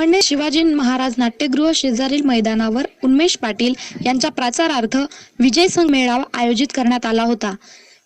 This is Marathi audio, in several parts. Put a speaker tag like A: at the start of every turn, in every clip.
A: पंडित शिवाजी महाराज नाट्यगृह शेजारील मैदानावर उन्मेष पाटील यांच्या प्रचारार्थ विजय संघ मेळावा आयोजित करण्यात आला होता.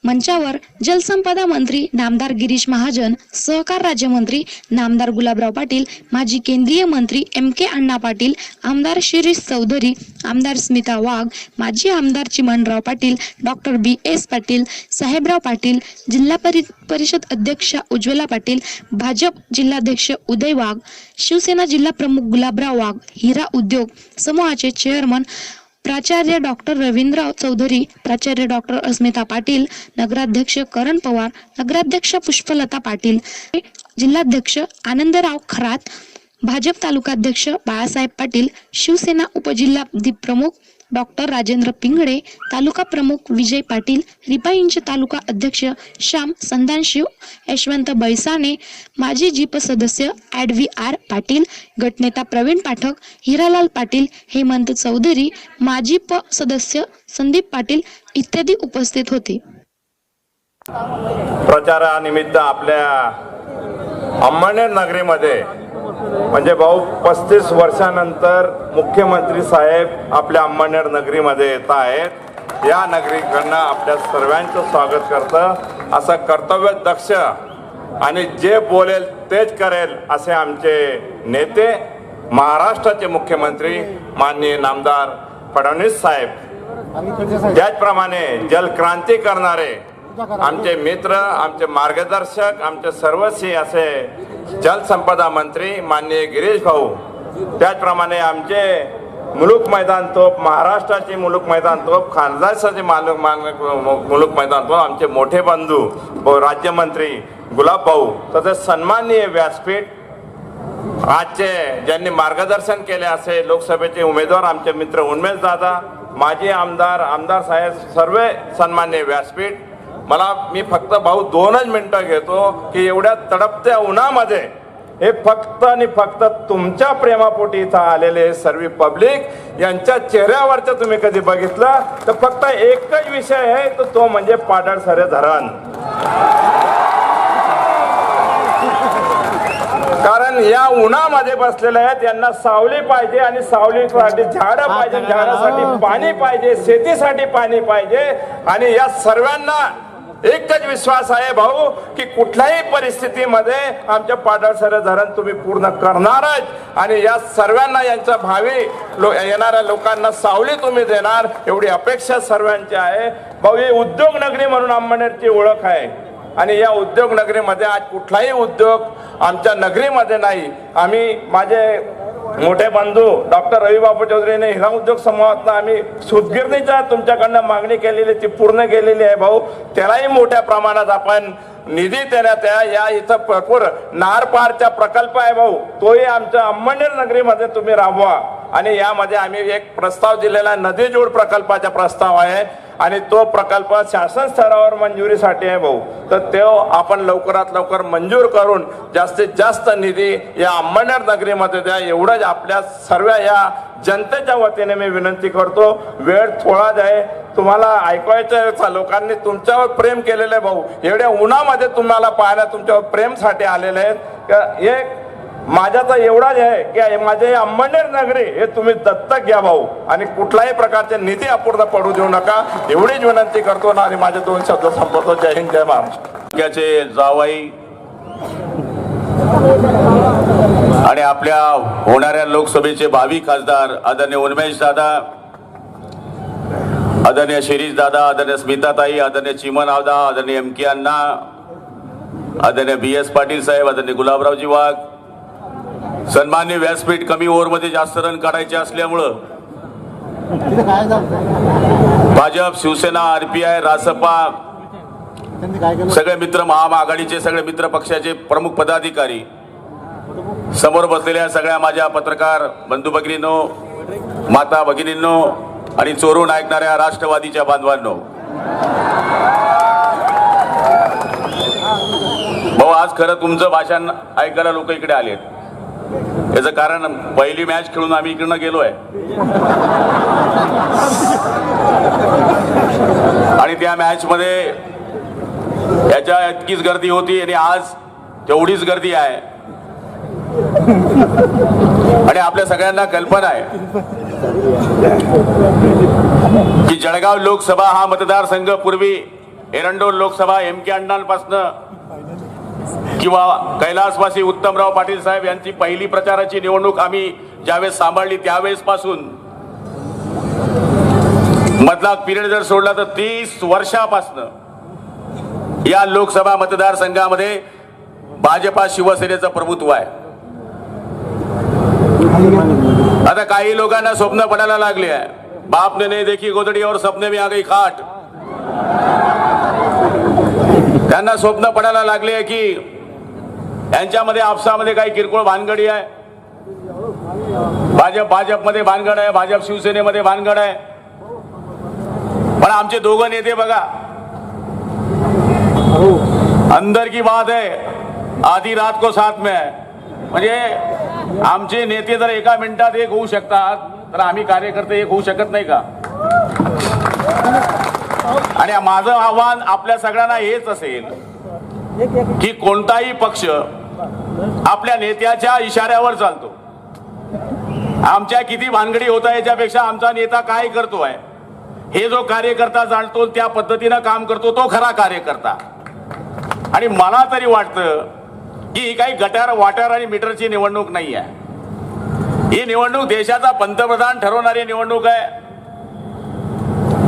A: मंचावर जलसंपदा मंत्री नामदार गिरीश महाजन सहकार राज्यमंत्री नामदार गुलाबराव पाटील माजी केंद्रीय मंत्री एम के अण्णा पाटील आमदार शिरीष चौधरी आमदार स्मिता वाघ माजी आमदार Chimanrao Patil doctor B S Patil Sahebrao Patil जिल्हा परि परिषद अध्यक्षा उज्ज्वला पाटील भाजप जिल्हाध्यक्ष उदय वाघ शिवसेना जिल्हा प्रमुख गुलाबराव वाघ हिरा उद्योग समूहाचे चेअरमन प्राचार्य डॉक्टर रवींद्र चौधरी प्राचार्य डॉक्टर अस्मिता पाटील नगराध्यक्ष करण पवार नगराध्यक्ष पुष्पलता पाटील जिल्हाध्यक्ष आनंदराव खरात भाजप तालुकाध्यक्ष बाळासाहेब पाटील शिवसेना उपजिल्हा प्रमुख डॉक्टर राजेंद्र पिंगळे तालुका प्रमुख विजय पाटील रिपाईंचे तालुका अध्यक्ष श्याम संदानशिव यशवंत बैसाणे माजी जीप सदस्य ॲडव्ही आर पाटील गटनेता प्रवीण पाठक हिरालाल पाटील हेमंत चौधरी माजी प सदस्य संदीप पाटील इत्यादी उपस्थित होते.
B: प्रचारानिमित्त आपल्या अंमळनेर नगरीमध्ये म्हणजे भाऊ पस्तीस वर्षानंतर मुख्यमंत्री साहेब आपल्या अंमळनेर नगरीमध्ये येत आहेत. या नगरीकडनं आपल्या सर्वांचं स्वागत करतं. असं कर्तव्य दक्ष आणि जे बोलेल तेच करेल असे आमचे नेते महाराष्ट्राचे मुख्यमंत्री माननीय नामदार फडणवीस साहेब. त्याचप्रमाणे जलक्रांती करणारे आमचे मित्र आमचे मार्गदर्शक आमचे सर्वस्वी असे जलसंपदा मंत्री माननीय गिरीश भाऊ. त्याचप्रमाणे आमचे मुलुक मैदान तोप महाराष्ट्राचे मुलुक मैदान तोप खानदासाचे मालक मालक मुलुक मैदान तोप आमचे मोठे बंधू राज्यमंत्री गुलाब भाऊ तसेच सन्माननीय व्यासपीठ. आजचे ज्यांनी मार्गदर्शन केले असे लोकसभेचे उमेदवार आमचे मित्र उन्मेश दादा माजी आमदार आमदार साहेब सर्व सन्मान्य व्यासपीठ. मला मी फक्त भाऊ दोनच मिनिटं घेतो की एवढ्या तडपत्या उन्हामध्ये हे फक्त आणि फक्त तुमच्या प्रेमापोटी इथं आलेले सर्व पब्लिक यांच्या चेहऱ्यावरचं तुम्ही कधी बघितलं? तर फक्त एकच विषय आहे तो तो म्हणजे पाडळसरे धरण. कारण या उन्हामध्ये बसलेले आहेत यांना सावली पाहिजे आणि सावलीसाठी झाडं पाहिजे झाडासाठी पाणी पाहिजे शेतीसाठी पाणी पाहिजे. आणि या सर्वांना एकच विश्वास आहे भाऊ की कुठल्याही परिस्थितीमध्ये आमच्या पाडळसर धरण तुम्ही पूर्ण करणारच. आणि या सर्वांना यांच्या भावी लो येणाऱ्या लोकांना सावली तुम्ही देणार एवढी अपेक्षा सर्वांची आहे. भाऊ ही उद्योग नगरी म्हणून अंबनेरची ओळख आहे. आणि या उद्योग नगरीमध्ये आज कुठलाही उद्योग आमच्या नगरीमध्ये नाही. आम्ही माझे मोठे बंधू डॉक्टर रविबाबू चौधरीने हिरा उद्योग समूहातनं आम्ही सुदगिरणीच्या तुमच्याकडनं मागणी केलेली ती पूर्ण केलेली आहे भाऊ. त्यालाही मोठ्या प्रमाणात आपण निधी देण्यात या. या इथं भरपूर नारपारचा प्रकल्प आहे भाऊ. तोही आमच्या अंमळनेर नगरीमध्ये तुम्ही राबवा. आणि यामध्ये आम्ही एक प्रस्ताव दिलेला नदी जोड प्रकल्पाचा प्रस्ताव आहे. आणि तो प्रकल्प शासन स्तरावर मंजुरीसाठी आहे भाऊ. तर तो आपण लवकरात लवकर मंजूर करून जास्तीत जास्त निधी या अंबरनेर नगरीमध्ये द्या. एवढंच आपल्या सर्व या जनतेच्या वतीने मी विनंती करतो. वेळ थोडाच आहे तुम्हाला ऐकवायचं लोकांनी तुमच्यावर प्रेम केलेलं आहे भाऊ. एवढ्या उन्हामध्ये तुम्हाला पाहायला तुमच्यावर प्रेमसाठी आलेले आहेत. एक माझ्या तर एवढाच आहे की माझे हे अंबनेर नगरी हे तुम्ही दत्तक घ्या भाऊ. आणि कुठल्याही प्रकारचे निधी अपूर्ण पडू देऊ नका. एवढीच विनंती करतो ना आणि माझे दोन शब्द संपवतो. जय हिंद जय महाराष्ट्र.
C: जावाई आणि आपल्या होणाऱ्या लोकसभेचे भावी खासदार आदरणीय उन्मेश दादा आदरणीय शिरीष दादा आदरणीय स्मिताताई आदरणीय चिमन आवदा आदरणीय एम के अण्णा आदरणीय बी एस पाटील साहेब आदरणीय गुलाबरावजी वाघ सन्मान्य व्यासपीठ कमी ओव्हरमध्ये जास्त रन काढायचे असल्यामुळं भाजप शिवसेना आरपीआय रासपा सगळे मित्र महाआघाडीचे सगळे मित्र पक्षाचे प्रमुख पदाधिकारी समोर बसलेल्या सगळ्या माझ्या पत्रकार बंधू भगिनींनो माता भगिनींनो आणि चोरून ऐकणाऱ्या राष्ट्रवादीच्या बांधवांनो. भाऊ आज खरं तुमचं भाषण ऐकायला लोक इकडे आलेत. याचं कारण पहिली मॅच खेळून आम्ही इकडनं गेलोय. आणि त्या मॅच मध्ये याच्या इतकीच गर्दी होती आणि आज तेवढीच गर्दी आहे. आणि आपल्या सगळ्यांना कल्पना आहे की जळगाव लोकसभा हा मतदारसंघ पूर्वी एरंडोल लोकसभा एम के अण्णांपासनं किंवा कैलासवासी उत्तमराव पाटील साहेब यांची पहिली प्रचाराची निवडणूक आम्ही ज्यावेळेस सांभाळली त्यावेळेसपासून. मधला पिरियड जर सोडला तर तीस वर्षापासनं या लोकसभा मतदारसंघामध्ये भाजपा शिवसेनेचं प्रभुत्व आहे. आता काही लोकांना स्वप्न पडायला लागले आहे. बापने नाही देखी गोदडी और सपने में आ गई खाट. त्यांना स्वप्न पडायला लागले की यांच्यामध्ये आपसामध्ये काही किरकोळ भानगडी आहे. भाजप भाजपमध्ये भानगड आहे भाजप शिवसेनेमध्ये भानगड आहे. पण आमचे दोघं नेते बघा अंदर की बात आहे आधी रात को साथ में आहे म्हणजे आमचे नेते जर एका मिनिटात एक होऊ शकतात तर आम्ही कार्यकर्ते एक होऊ शकत नाही का? आणि माझं आव्हान आपल्या सगळ्यांना हेच असेल की कोणताही पक्ष आपल्या नेत्याच्या इशाऱ्यावर चालतो. आमच्या किती भानगडी होत आहे याच्यापेक्षा आमचा नेता काय करतो आहे? हे जो कार्यकर्ता जाणतो त्या पद्धतीनं काम करतो तो खरा कार्यकर्ता. आणि मला तरी वाटतं की ही काही गटार वाटार आणि मीटरची निवडणूक नाही आहे ही निवडणूक देशाचा पंतप्रधान ठरवणारी निवडणूक आहे.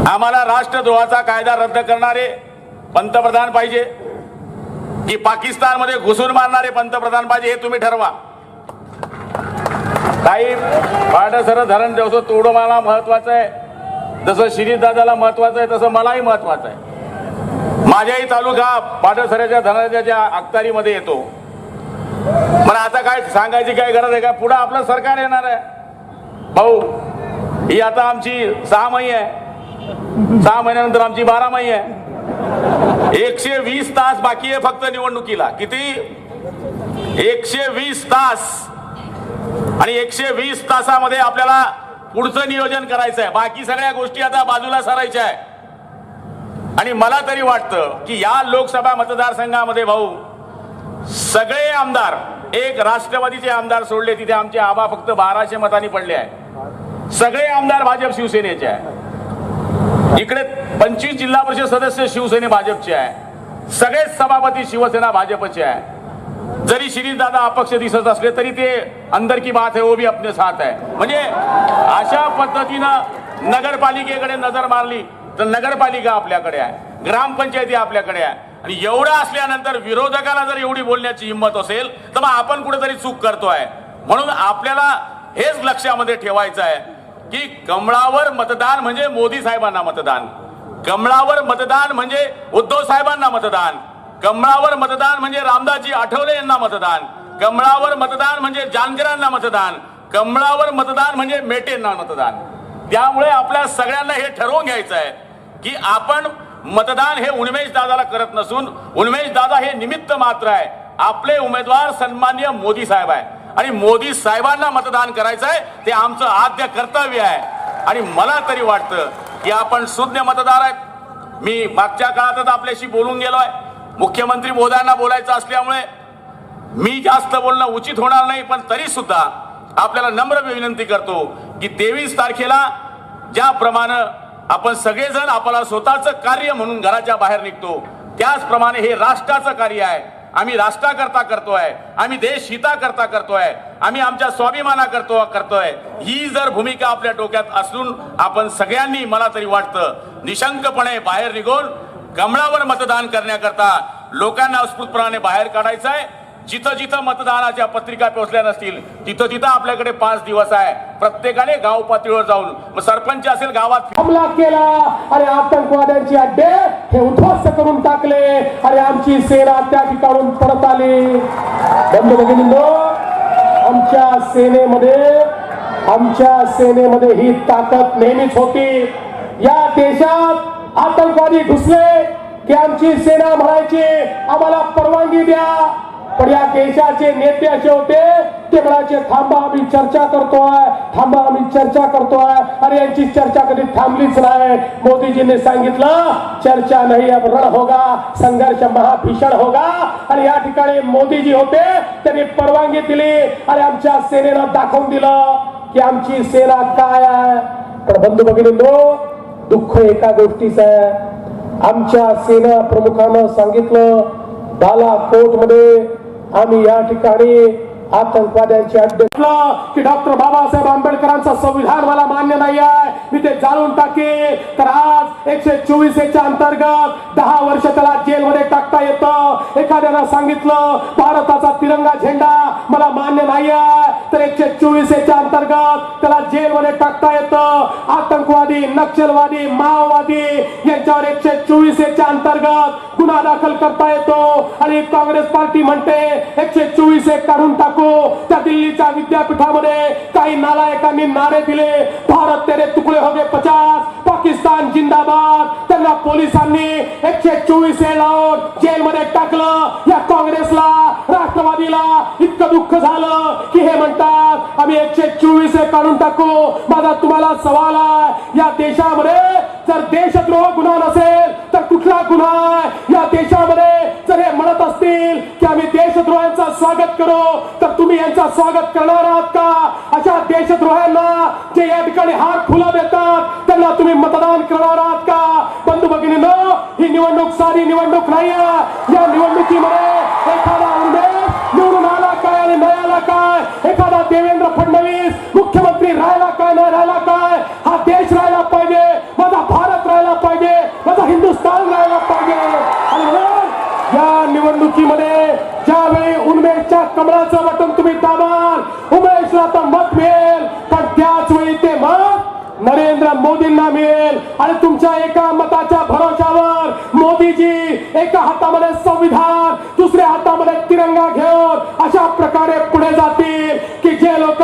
C: आम्हाला राष्ट्रद्रोहाचा कायदा रद्द करणारे पंतप्रधान पाहिजे. की पाकिस्तानमध्ये घुसून मारणारे पंतप्रधान पाहिजे हे तुम्ही ठरवा. काही पाडसर धरण जसं तोडं मला महत्वाचं आहे जसं शिरीष दादाला महत्वाचं आहे तसं मलाही महत्वाचं आहे. माझ्याही तालुका पाडसऱ्याच्या धरणाच्या अखतारीमध्ये येतो. पण आता काय सांगायची काय गरज आहे का? पुढं आपलं सरकार येणार आहे. भाऊ ही आता आमची सहा महिने आहे. सहा महिन्यानंतर आमची बारा आहे. एकशे वीस तास बाकी आहे फक्त निवडणुकीला. किती? एकशे वीस तास. आणि एकशे वीस तासामध्ये आपल्याला पुढचं नियोजन करायचं आहे. बाकी सगळ्या गोष्टी आता बाजूला सरायच्या आहे. आणि मला तरी वाटतं की या लोकसभा मतदारसंघामध्ये भाऊ सगळे आमदार एक राष्ट्रवादीचे आमदार सोडले तिथे आमचे आबा फक्त बाराशे मतांनी पडले आहे. सगळे आमदार भाजप शिवसेनेचे आहे. इकडे पंचवीस जिल्हा परिषद सदस्य शिवसेने भाजपचे आहे. सगळेच सभापती शिवसेना भाजपचे आहे. जरी शिरीष दादा अपक्ष दिसत असले तरी ते अंदर की बात है वो भी अपने साथ आहे. म्हणजे अशा पद्धतीनं नगरपालिकेकडे नजर मारली तर नगरपालिका आपल्याकडे आहे. ग्रामपंचायती आपल्याकडे आहे. आणि एवढं असल्यानंतर विरोधकाला जर एवढी बोलण्याची हिंमत असेल तर मग आपण कुठेतरी चूक करतोय. म्हणून आपल्याला हेच लक्षामध्ये ठेवायचं आहे. की कमळावर मतदान म्हणजे मोदी साहेबांना मतदान. कमळावर मतदान म्हणजे उद्धव साहेबांना मतदान. कमळावर मतदान म्हणजे रामदासजी आठवले यांना मतदान. कमळावर मतदान म्हणजे जानकरांना मतदान. कमळावर मतदान म्हणजे मेटेंना मतदान. त्यामुळे आपल्या सगळ्यांना हे ठरवून घ्यायचं आहे की आपण मतदान हे उन्मेश दादाला करत नसून उन्मेश दादा हे निमित्त मात्र आहे. आपले उमेदवार सन्मान्य मोदी साहेब आहे आणि मोदी साहेबांना मतदान करायचं आहे ते आमचं आद्य कर्तव्य आहे. आणि मला तरी वाटतं की आपण शून्य मतदार आहेत. मी मागच्या काळातच आपल्याशी बोलून गेलो आहे. मुख्यमंत्री मोदयांना बोलायचं असल्यामुळे मी जास्त बोलणं उचित होणार नाही पण तरी सुद्धा आपल्याला नम्र विनंती करतो की तेवीस तारखेला ज्याप्रमाणे आपण सगळेजण आपला स्वतःचं कार्य म्हणून घराच्या बाहेर निघतो त्याचप्रमाणे हे राष्ट्राचं कार्य आहे. आम्ही राष्ट्राकरता करतोय आम्ही देश हिताकरता करतोय आम्ही आमच्या स्वाभिमाना करतो करतोय. ही जर भूमिका आपल्या डोक्यात असून आपण सगळ्यांनी मला तरी वाटतं निशंकपणे बाहेर निघून कमळावर मतदान करण्याकरता लोकांना उत्स्फूर्तपणाने बाहेर काढायचं आहे जिथं जिथं मतदानाच्या पत्रिका पोहोचल्या नसतील तिथं तिथं आपल्याकडे पाच दिवस आहे. प्रत्येकाने गाव पातळीवर जाऊन मग सरपंच असेल गावात
D: हमला केला. अरे आतंकवाद्यांचे अड्डे हे उद्ध्वस्त करून टाकले. अरे आमची सेना त्या ठिकाणून परत आली. बंधू भगिनींनो आमच्या सेनेमध्ये आमच्या सेनेमध्ये ही ताकद नेहमीच होती. या देशात आतंकवादी घुसले की आमची सेना म्हणायची आम्हाला परवानगी द्या. पण या देशाचे नेते असे होते ते म्हणायचे थांबा आम्ही चर्चा करतोय थांबा आम्ही चर्चा करतोय. अरे यांची चर्चा कधी थांबलीच नाही. मोदीजींनी सांगितलं चर्चा नाही अब रण होगा संघर्ष महाभीषण होगा. आणि या ठिकाणी मोदीजी होते त्यांनी परवानगी दिली. आणि आमच्या सेनेनं दाखवून दिलं की आमची सेना काय आहे. पण बंधू भगिनींनो दुःख एका गोष्टीच आहे. आमच्या सेना प्रमुखानं सांगितलं बालाकोटमध्ये आम्ही या ठिकाणी आतंकवाद्यांचे अड्डे. की डॉक्टर बाबासाहेब आंबेडकरांचा संविधान मला मान्य नाही आहे मी ते जाळून टाकेल तर आज एकशे चोवीस एच्या अंतर्गत दहा वर्ष त्याला जेलमध्ये टाकता येतं. एखाद्यानं सांगितलं भारताचा तिरंगा झेंडा मला मान्य नाही आहे तर एकशे चोवीस एच्या अंतर्गत त्याला जेलमध्ये टाकता येतं. आतंकवादी नक्षलवादी माओवादी यांच्यावर एकशे चोवीस च्या अंतर्गत गुन्हा दाखल करता येतो. आणि काँग्रेस पार्टी म्हणते एकशे चोवीस एक काढून टाक. त्या दिल्लीच्या विद्यापीठामध्ये काही नालायकांनी नारे दिले. भारत तेरे तुकडे होगे पचास. पाकिस्तान जिंदाबाद. त्यांना पोलिसांनी एकशे चोवीस हे लावून जेलमध्ये टाकलं. या काँग्रेसला राष्ट्रवादीला इतकं दुःख झालं की हे म्हणतात आम्ही एकशे चोवीस हे काढून टाकू. माझा तुम्हाला सवाल आहे. या देशामध्ये जर देशद्रोह गुन्हा नसेल तर कुठला गुन्हा आहे? या देशामध्ये जर हे म्हणत असतील की आम्ही देशद्रोहांचा स्वागत करू तर तुम्ही यांचा स्वागत करणार आहात का? अशा देशद्रोहांना जे या ठिकाणी हात फुलं देतात त्यांना तुम्ही मतदान करणार आहात का? बंधू भगिनी ही निवडणूक सारी निवडणूक नाही या निवडणुकी मोदींना मिळेल. आणि तुमच्या एका मताच्या भरोशावर मोदीजी एका हातामध्ये संविधान दुसऱ्या हातामध्ये तिरंगा घेऊन अशा प्रकारे पुढे जातील की जे लोक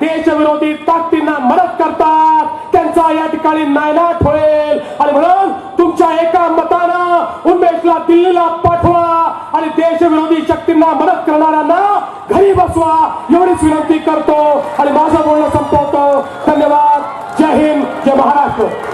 D: देशविरोधी ताकदींना मदत करतात त्यांचा या ठिकाणी नायनाट होईल. आणि म्हणून तुमच्या एका मतानं उमेशला दिल्लीला पाठवा आणि देशविरोधी शक्तींना मदत करणाऱ्यांना घरी बसवा. एवढीच विनंती करतो. आणि माझं बोलणं संपवतो. धन्यवाद. जय हिंद जय महाराष्ट्र